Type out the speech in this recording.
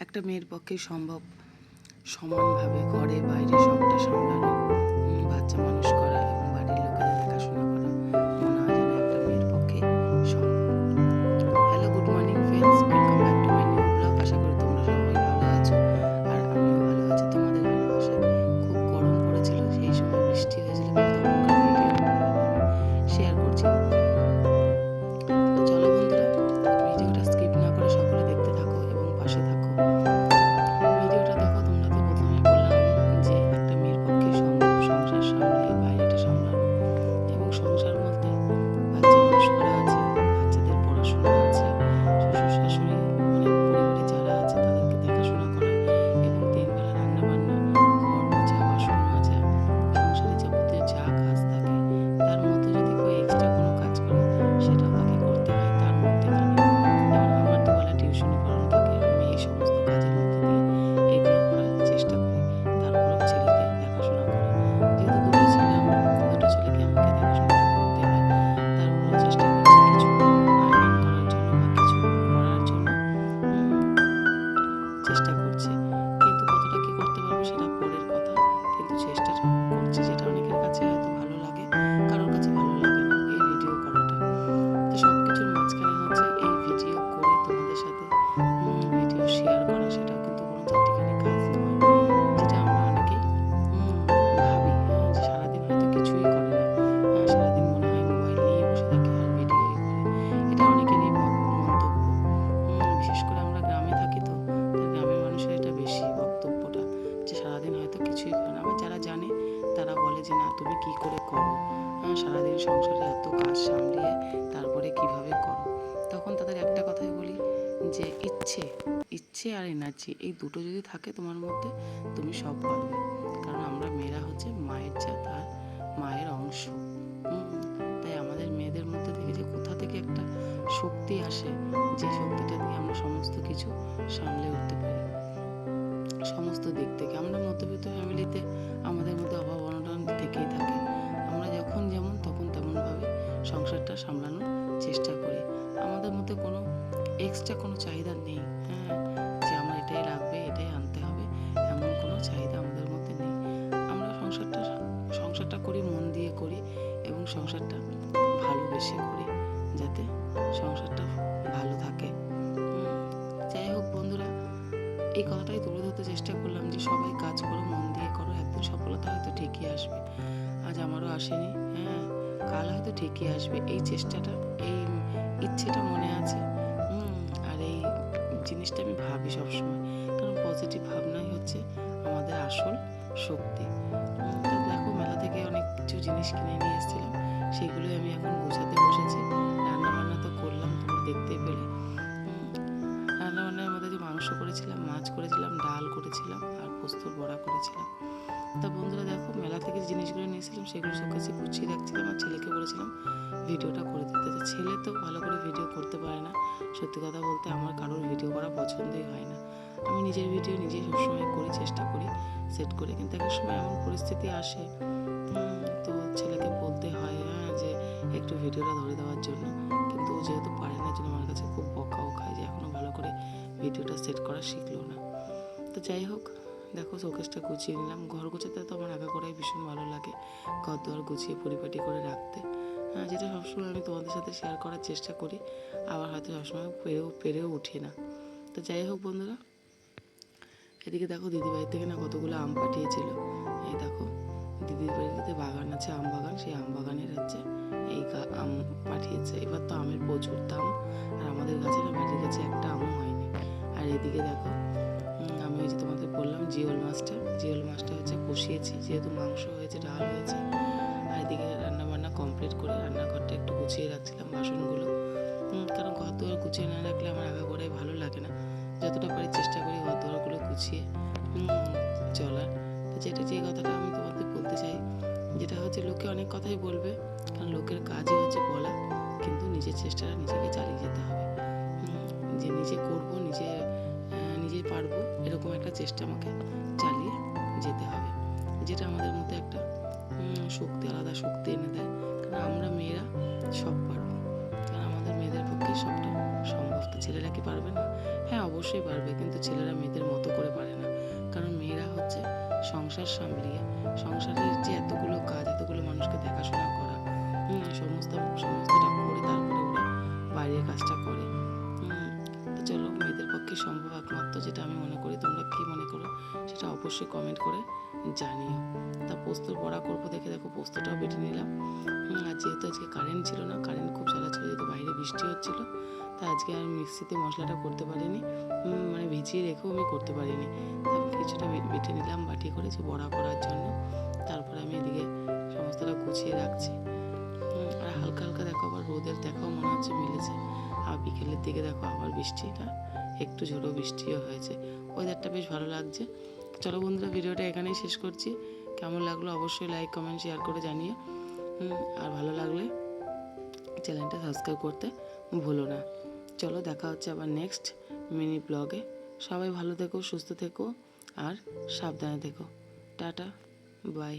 একটা মেয়ের পক্ষে সম্ভব সমানভাবে ঘরে বাইরে সবটা সামলানো। বাচ্চা মানুষ কি করে করো? হ্যাঁ, সারাদিন সংসারে এত কাজ সামলিয়ে তারপরে কীভাবে করো? তখন তাদের একটা কথাই বলি যে ইচ্ছে ইচ্ছে আর এনার্জি এই দুটো যদি থাকে তোমার মধ্যে তুমি সব পারবে কারণ আমরা মেয়েরা হচ্ছে মায়ের জাত আর মায়ের অংশ। তাই আমাদের মেয়েদের মধ্যে থেকে যে কোথা থেকে একটা শক্তি আসে যে শক্তিটা দিয়ে আমরা সমস্ত কিছু সামলে উঠতে পারি। সমস্ত দিক থেকে। আমরা মধ্যবিত্ত ফ্যামিলিতে আমাদের মধ্যে অভাব থেকেই থাকে। আমরা যখন যেমন তখন তেমনভাবে সংসারটা সামলানোর চেষ্টা করি। আমাদের মধ্যে কোনো এক্সট্রা কোনো চাহিদা নেই হ্যাঁ? যে আমার এটাই লাগবে এটাই আনতে হবে, এমন কোনো চাহিদা আমাদের মধ্যে নেই। আমরা সংসারটা সংসারটা করি, মন দিয়ে করি এবং সংসারটা ভালোবেসে করি যাতে সংসারটা ভালো থাকে। যাই হোক বন্ধুরা, এই কথাটাই তুলে ধরতে চেষ্টা করলাম যে সবাই কাজ করো, মন ঠিকই আসবে। আজ আমারও আসেনি হ্যাঁ কাল হয়তো ঠিকই আসবে। এই চেষ্টাটা, এই ইচ্ছেটা মনে আছে আর এই জিনিসটা আমি ভাবি সবসময়। কারণ পজিটিভ ভাবনাই হচ্ছে আমাদের আসল শক্তি। তো দেখো, মেলা থেকে অনেক কিছু জিনিস কিনে নিয়ে এসেছিলাম, সেগুলোই আমি এখন গোছাতে বসেছি। রান্না বান্না তো করলাম তোমরা দেখতেই পেলে। রান্নাবান্নার মধ্যে যে মাংস করেছিলাম, মাছ করেছিলাম, ডাল করেছিলাম, আর পোস্তর বড়া করেছিলাম। তা বন্ধুরা দেখো, মেলা থেকে জিনিসগুলো নিয়েছিলাম সেগুলো সব কাছে গুছিয়ে রাখছিলাম আর ছেলেকে বলেছিলাম, ভিডিওটা করে দিতে। তো ছেলে তো ভালো করে ভিডিও করতে পারে না। সত্যি কথা বলতে আমার কারোর ভিডিও করা পছন্দই হয় না। আমি নিজের ভিডিও নিজেই সবসময় করি, চেষ্টা করি, সেট করে, কিন্তু এক এক সময় এমন পরিস্থিতি আসে তো ছেলেকে বলতে হয় হ্যাঁ যে একটু ভিডিওটা ধরে দেওয়ার জন্য। কিন্তু ও যেহেতু পারে না, জন্য আমার কাছে খুব বকাও খায় যে এখনও ভালো করে ভিডিওটা সেট করা শিখলো না। তো যাই হোক দেখো শোকেসটা গুছিয়ে নিলাম। ঘর গুছাতে তো আমার আগে করাই ভীষণ ভালো লাগে। ঘর দুয়ার গুছিয়ে পরিপাটি করে রাখতে। হ্যাঁ যেটা সবসময় আমি তোমাদের সাথে শেয়ার করার চেষ্টা করি, আবার হয়তো সবসময় পেরেও পেরেও উঠি না। তো যাই হোক বন্ধুরা, এদিকে দেখো দিদি বাড়ি থেকে না কতগুলো আম পাঠিয়েছিল। এই দেখো, দিদির বাড়িতে বাগান আছে, আম বাগান, সেই আম বাগানের হচ্ছে এই আম পাঠিয়েছে। এবার তো আমের প্রচুর দাম, আর আমাদের গাছে না বাড়ির কাছে একটা আমও হয়নি। আর এদিকে দেখো জিওল মাছটা। জিওল মাছটা হচ্ছে কষিয়েছি, যেহেতু মাংস হয়েছে, ডাল হয়েছে। আর এদিকে রান্না বান্না কমপ্লিট করে রান্নাঘরটা একটু গুছিয়ে রাখছিলাম বাসনগুলো। কারণ ঘর দুয়ার গুছিয়ে না রাখলে আমার আগা গোড়ায় ভালো লাগে না। যতটা পারি চেষ্টা করি ঘর দুয়ারগুলো গুছিয়ে চলার। তো যেটা যে কথাটা আমি তোমাদের বলতে চাই, যেটা হচ্ছে লোকে অনেক কথাই বলবে, কারণ লোকের কাজই হচ্ছে বলা, কিন্তু নিজের চেষ্টাটা নিজেকে চালিয়ে যেতে হবে। যে নিজে করব, নিজে নিজেই পারব এরকম একটা চেষ্টা আমাকে চালিয়ে যেতে হবে, যেটা আমাদের মধ্যে একটা শক্তি, আলাদা শক্তি এনে দেয়। কারণ আমরা মেয়েরা সব পারব। কারণ আমাদের মেয়েদের পক্ষে সবটা সম্ভব তো ছেলেরা কি পারবে না? হ্যাঁ অবশ্যই পারবে, কিন্তু ছেলেরা মেয়েদের মতো করে পারে না। কারণ মেয়েরা হচ্ছে সংসার সামলিয়ে, সংসারের যে এতগুলো কাজ, এতগুলো মানুষকে দেখাশোনা করা সমস্ত, সমস্তটা করে তারপরে ওরা বাইরের কাজটা করে। তো চলো, মেয়েদের পক্ষে সম্ভব একমাত্র যেটা আমি মনে করি? তোমরা কী মনে করো? সেটা অবশ্যই কমেন্ট করে জানিও। তা পোস্তর বড়া করব দেখে দেখো, পোস্তটাও বেটে নিলাম। আর যেহেতু আজকে কারেন্ট ছিল না কারেন্ট খুব চালা ছিল যেহেতু বাইরে বৃষ্টি হচ্ছিল, তা আজকে আর মিক্সিতে মশলাটা করতে পারিনি। মানে ভিজিয়ে রেখেও আমি করতে পারিনি। তারপর কিছুটা বেটে নিলাম বাটি করে যে বড়া করার জন্য। তারপরে আমি এদিকে সমস্তটা গুছিয়ে রাখছি। আর হালকা হালকা দেখো আবার রোদের দেখাও মনে হচ্ছে মিলেছে। আর বিকেলের দিকে দেখো আবার বৃষ্টিটা। একটু ঝোড়ো বৃষ্টিও হয়েছে। ওয়েদারটা বেশ ভালো লাগছে। চলো বন্ধুরা, ভিডিওটা এখানেই শেষ করছি। কেমন লাগল অবশ্যই লাইক কমেন্ট শেয়ার করে জানিয়ে আর ভালো লাগলে চ্যানেলটা সাবস্ক্রাইব করতে ভুলো না। চলো দেখা হচ্ছে আবার নেক্সট মিনি ব্লগে সবাই ভালো থেকো, সুস্থ থেকো, আর সাবধানে থেকো। Tata bye